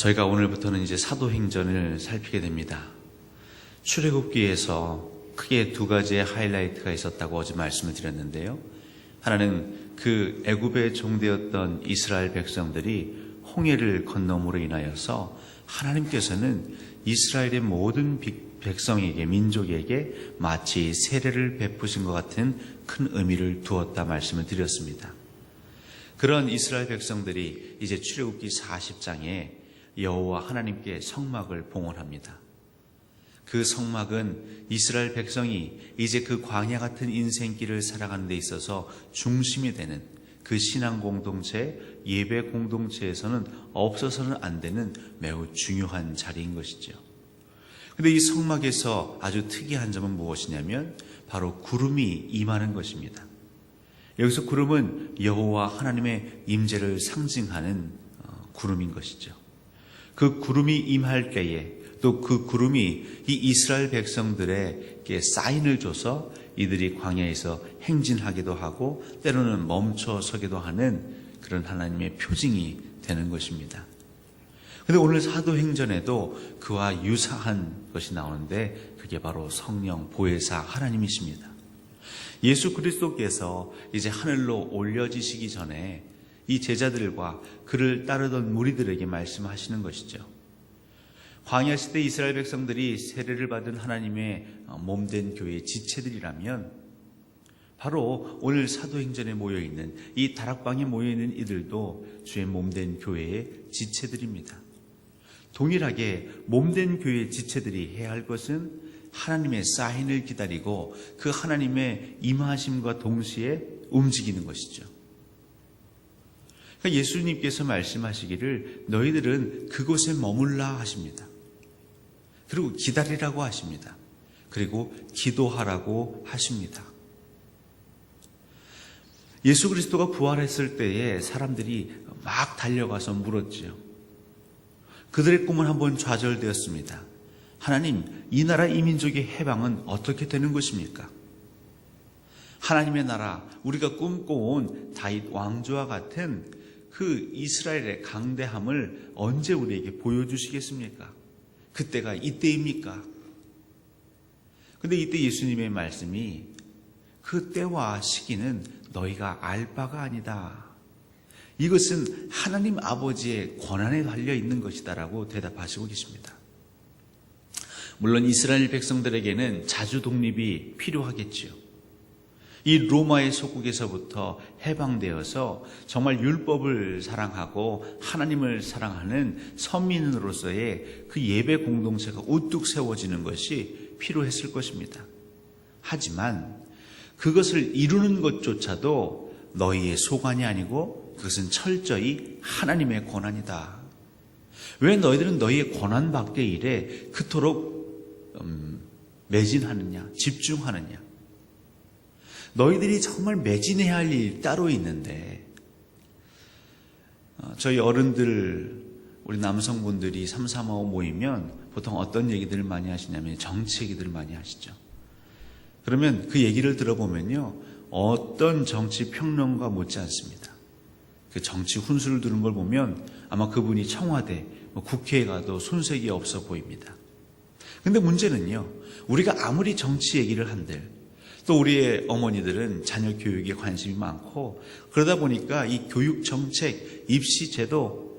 저희가 오늘부터는 이제 사도행전을 살피게 됩니다. 출애굽기에서 크게 두 가지의 하이라이트가 있었다고 어제 말씀을 드렸는데요. 하나는 그 애굽의 종되었던 이스라엘 백성들이 홍해를 건너므로 인하여서 하나님께서는 이스라엘의 모든 백성에게 민족에게 마치 세례를 베푸신 것 같은 큰 의미를 두었다 말씀을 드렸습니다. 그런 이스라엘 백성들이 이제 출애굽기 40장에 여호와 하나님께 성막을 봉헌합니다. 그 성막은 이스라엘 백성이 이제 그 광야 같은 인생길을 살아가는 데 있어서 중심이 되는 그 신앙 공동체, 예배 공동체에서는 없어서는 안 되는 매우 중요한 자리인 것이죠. 근데 이 성막에서 아주 특이한 점은 무엇이냐면 바로 구름이 임하는 것입니다. 여기서 구름은 여호와 하나님의 임재를 상징하는 어, 구름인 것이죠. 그 구름이 임할 때에 또 그 구름이 이 이스라엘 백성들에게 사인을 줘서 이들이 광야에서 행진하기도 하고 때로는 멈춰 서기도 하는 그런 하나님의 표징이 되는 것입니다. 근데 오늘 사도행전에도 그와 유사한 것이 나오는데 그게 바로 성령 보혜사 하나님이십니다. 예수 그리스도께서 이제 하늘로 올려지시기 전에 이 제자들과 그를 따르던 무리들에게 말씀하시는 것이죠. 광야 시대 이스라엘 백성들이 세례를 받은 하나님의 몸된 교회의 지체들이라면 바로 오늘 사도행전에 모여 있는 이 다락방에 모여 있는 이들도 주의 몸된 교회의 지체들입니다. 동일하게 몸된 교회의 지체들이 해야 할 것은 하나님의 사인을 기다리고 그 하나님의 임하심과 동시에 움직이는 것이죠. 그러니까 예수님께서 말씀하시기를 너희들은 그곳에 머물라 하십니다. 그리고 기다리라고 하십니다. 그리고 기도하라고 하십니다. 예수 그리스도가 부활했을 때에 사람들이 막 달려가서 물었지요. 그들의 꿈은 한번 좌절되었습니다. 하나님, 이 나라 이민족의 해방은 어떻게 되는 것입니까? 하나님의 나라, 우리가 꿈꿔온 다윗 왕조와 같은 그 이스라엘의 강대함을 언제 우리에게 보여주시겠습니까? 그때가 이때입니까? 근데 이때 예수님의 말씀이 그 때와 시기는 너희가 알 바가 아니다. 이것은 하나님 아버지의 권한에 달려 있는 것이다라고 대답하시고 계십니다. 물론 이스라엘 백성들에게는 자주 독립이 필요하겠지요. 이 로마의 속국에서부터 해방되어서 정말 율법을 사랑하고 하나님을 사랑하는 서민으로서의 그 예배 공동체가 우뚝 세워지는 것이 필요했을 것입니다. 하지만 그것을 이루는 것조차도 너희의 소관이 아니고 그것은 철저히 하나님의 권한이다. 왜 너희들은 너희의 권한 밖의 일에 그토록 음, 매진하느냐, 집중하느냐? 너희들이 정말 매진해야 할 일이 따로 있는데, 어, 저희 어른들, 우리 남성분들이 3, 3, 5 모이면 보통 어떤 얘기들을 많이 하시냐면 정치 얘기들을 많이 하시죠. 그러면 그 얘기를 들어보면요. 어떤 정치 평론가 못지 않습니다. 그 정치 훈수를 두는 걸 보면 아마 그분이 청와대, 뭐 국회에 가도 손색이 없어 보입니다. 근데 문제는요. 우리가 아무리 정치 얘기를 한들 또 우리의 어머니들은 자녀 교육에 관심이 많고 그러다 보니까 이 교육 정책, 입시 제도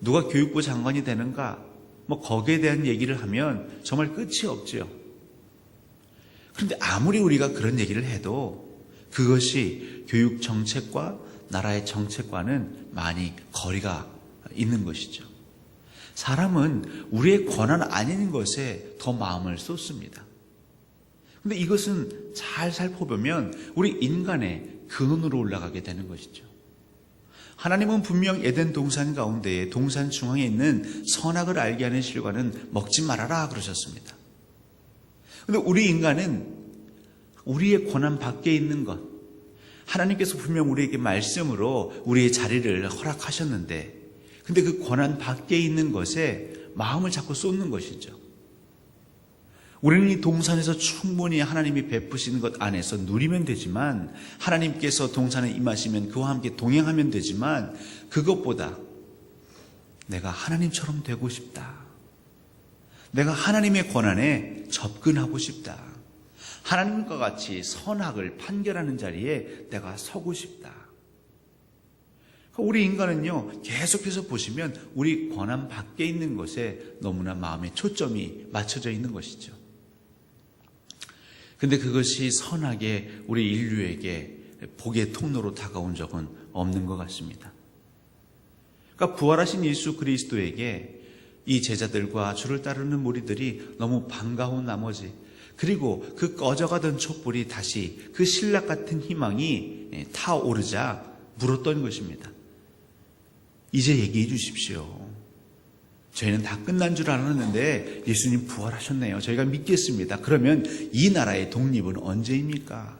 누가 교육부 장관이 되는가 뭐 거기에 대한 얘기를 하면 정말 끝이 없죠. 그런데 아무리 우리가 그런 얘기를 해도 그것이 교육 정책과 나라의 정책과는 많이 거리가 있는 것이죠. 사람은 우리의 권한 아닌 것에 더 마음을 쏟습니다. 근데 이것은 잘 살펴보면 우리 인간의 근원으로 올라가게 되는 것이죠. 하나님은 분명 에덴 동산 가운데에 동산 중앙에 있는 선악을 알게 하는 실과는 먹지 말아라 그러셨습니다. 근데 우리 인간은 우리의 권한 밖에 있는 것, 하나님께서 분명 우리에게 말씀으로 우리의 자리를 허락하셨는데, 근데 그 권한 밖에 있는 것에 마음을 자꾸 쏟는 것이죠. 우리는 이 동산에서 충분히 하나님이 베푸시는 것 안에서 누리면 되지만 하나님께서 동산에 임하시면 그와 함께 동행하면 되지만 그것보다 내가 하나님처럼 되고 싶다. 내가 하나님의 권한에 접근하고 싶다. 하나님과 같이 선악을 판결하는 자리에 내가 서고 싶다. 우리 인간은요, 계속해서 보시면 우리 권한 밖에 있는 것에 너무나 마음의 초점이 맞춰져 있는 것이죠. 근데 그것이 선하게 우리 인류에게 복의 통로로 다가온 적은 없는 것 같습니다. 그러니까 부활하신 예수 그리스도에게 이 제자들과 주를 따르는 무리들이 너무 반가운 나머지 그리고 그 꺼져가던 촛불이 다시 그 신락 같은 희망이 타오르자 물었던 것입니다. 이제 얘기해 주십시오. 저희는 다 끝난 줄 알았는데 예수님 부활하셨네요. 저희가 믿겠습니다. 그러면 이 나라의 독립은 언제입니까?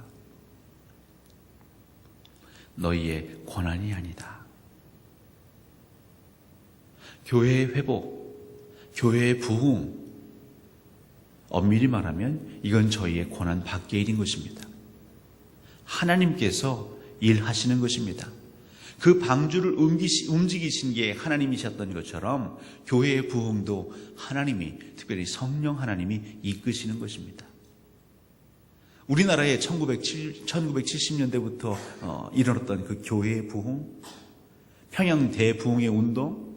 너희의 권한이 아니다. 교회의 회복, 교회의 부흥, 엄밀히 말하면 이건 저희의 권한 밖의 일인 것입니다. 하나님께서 일하시는 것입니다. 그 방주를 움직이신 게 하나님이셨던 것처럼 교회의 부흥도 하나님이 특별히 성령 하나님이 이끄시는 것입니다. 우리나라에 1970 년대부터 어, 일어났던 그 교회의 부흥, 평양 대부흥의 운동,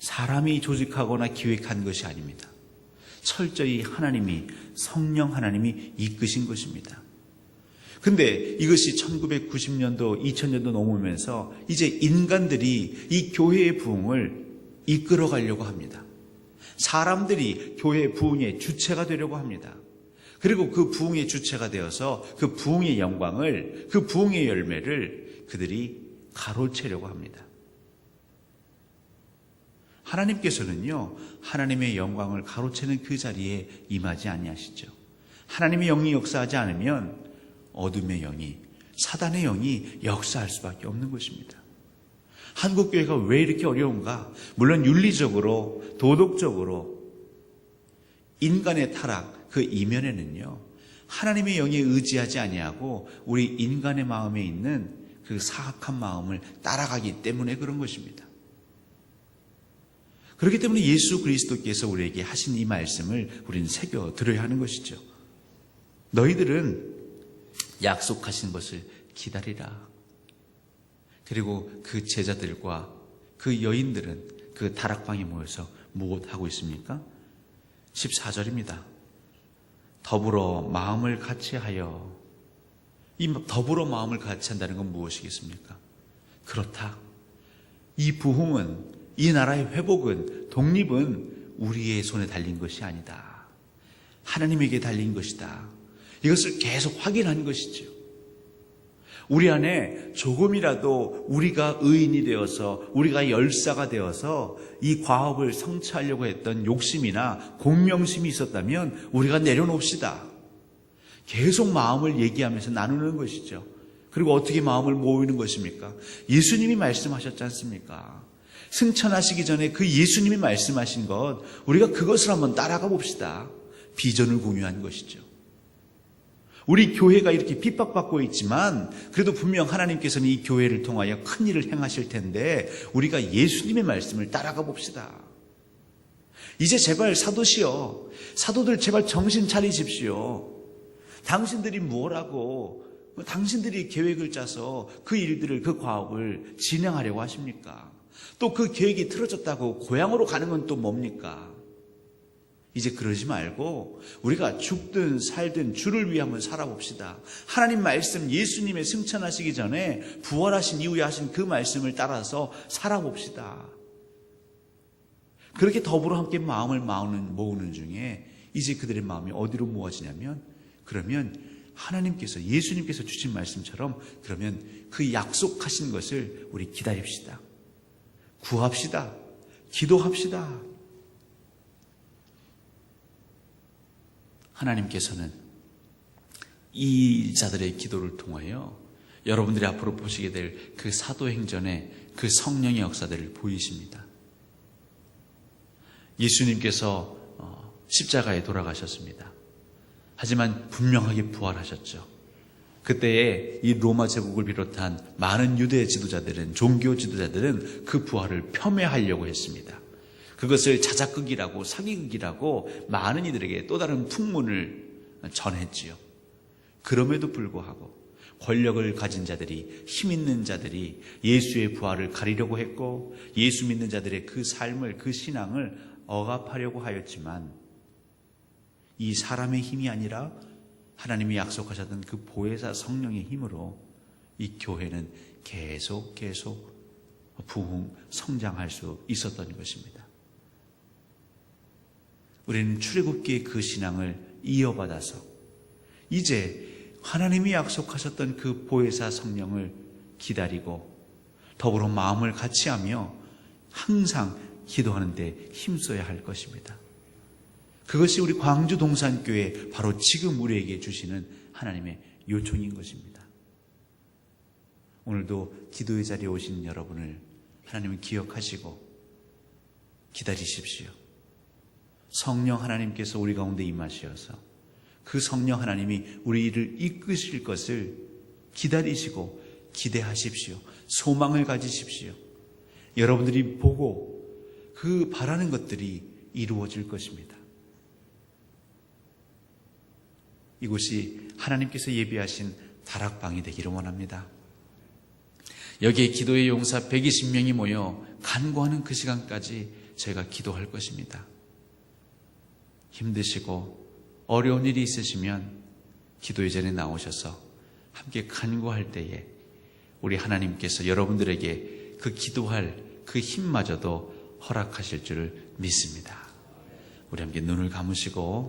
사람이 조직하거나 기획한 것이 아닙니다. 철저히 하나님이 성령 하나님이 이끄신 것입니다. 근데 이것이 1990년도, 2000년도 넘으면서 이제 인간들이 이 교회의 부흥을 이끌어 가려고 합니다. 사람들이 교회의 부흥의 주체가 되려고 합니다. 그리고 그 부흥의 주체가 되어서 그 부흥의 영광을, 그 부흥의 열매를 그들이 가로채려고 합니다. 하나님께서는요, 하나님의 영광을 가로채는 그 자리에 임하지 아니하시죠. 하나님의 영이 역사하지 않으면 어둠의 영이, 사단의 영이 역사할 수밖에 없는 것입니다. 한국 교회가 왜 이렇게 어려운가? 물론 윤리적으로, 도덕적으로, 인간의 타락, 그 이면에는요, 하나님의 영에 의지하지 아니하고 우리 인간의 마음에 있는 그 사악한 마음을 따라가기 때문에 그런 것입니다. 그렇기 때문에 예수 그리스도께서 우리에게 하신 이 말씀을 우리는 새겨 들어야 하는 것이죠. 너희들은 약속하신 것을 기다리라. 그리고 그 제자들과 그 여인들은 그 다락방에 모여서 무엇 하고 있습니까? 14절입니다. 더불어 마음을 같이 하여 이 더불어 마음을 같이 한다는 건 무엇이겠습니까? 그렇다. 이 부흥은 이 나라의 회복은 독립은 우리의 손에 달린 것이 아니다. 하나님에게 달린 것이다. 이것을 계속 확인한 것이죠. 우리 안에 조금이라도 우리가 의인이 되어서 우리가 열사가 되어서 이 과업을 성취하려고 했던 욕심이나 공명심이 있었다면 우리가 내려놓읍시다. 계속 마음을 얘기하면서 나누는 것이죠. 그리고 어떻게 마음을 모으는 것입니까? 예수님이 말씀하셨지 않습니까? 승천하시기 전에 그 예수님이 말씀하신 것, 우리가 그것을 한번 따라가 봅시다. 비전을 공유한 것이죠. 우리 교회가 이렇게 핍박받고 있지만 그래도 분명 하나님께서는 이 교회를 통하여 큰 일을 행하실 텐데 우리가 예수님의 말씀을 따라가 봅시다. 이제 제발 사도시여 사도들 제발 정신 차리십시오. 당신들이 뭐라고 당신들이 계획을 짜서 그 일들을 그 과업을 진행하려고 하십니까? 또 그 계획이 틀어졌다고 고향으로 가는 건 또 뭡니까? 이제 그러지 말고 우리가 죽든 살든 주를 위해 한번 살아봅시다. 하나님 말씀 예수님의 승천하시기 전에 부활하신 이후에 하신 그 말씀을 따라서 살아봅시다. 그렇게 더불어 함께 마음을 모으는, 모으는 중에 이제 그들의 마음이 어디로 모아지냐면 그러면 하나님께서 예수님께서 주신 말씀처럼 그러면 그 약속하신 것을 우리 기다립시다. 구합시다. 기도합시다. 하나님께서는 이 자들의 기도를 통하여 여러분들이 앞으로 보시게 될 그 사도행전의 그 성령의 역사들을 보이십니다. 예수님께서 어, 십자가에 돌아가셨습니다. 하지만 분명하게 부활하셨죠. 그때에 이 로마 제국을 비롯한 많은 유대 지도자들은 종교 지도자들은 그 부활을 폄훼하려고 했습니다. 그것을 자작극이라고 사기극이라고 많은 이들에게 또 다른 풍문을 전했지요. 그럼에도 불구하고 권력을 가진 자들이 힘 있는 자들이 예수의 부활을 가리려고 했고 예수 믿는 자들의 그 삶을 그 신앙을 억압하려고 하였지만 이 사람의 힘이 아니라 하나님이 약속하셨던 그 보혜사 성령의 힘으로 이 교회는 계속 계속 부흥 성장할 수 있었던 것입니다. 우리는 출애굽기의 그 신앙을 이어받아서 이제 하나님이 약속하셨던 그 보혜사 성령을 기다리고 더불어 마음을 같이 하며 항상 기도하는데 힘써야 할 것입니다. 그것이 우리 광주 동산교회 바로 지금 우리에게 주시는 하나님의 요청인 것입니다. 오늘도 기도의 자리에 오신 여러분을 하나님은 기억하시고 기다리십시오. 성령 하나님께서 우리 가운데 임하시어서 그 성령 하나님이 우리를 이끄실 것을 기다리시고 기대하십시오. 소망을 가지십시오. 여러분들이 보고 그 바라는 것들이 이루어질 것입니다. 이곳이 하나님께서 예비하신 다락방이 되기를 원합니다. 여기에 기도의 용사 120명이 모여 간구하는 그 시간까지 저희가 기도할 것입니다. 힘드시고 어려운 일이 있으시면 기도의 전에 나오셔서 함께 간구할 때에 우리 하나님께서 여러분들에게 그 기도할 그 힘마저도 허락하실 줄을 믿습니다. 우리 함께 눈을 감으시고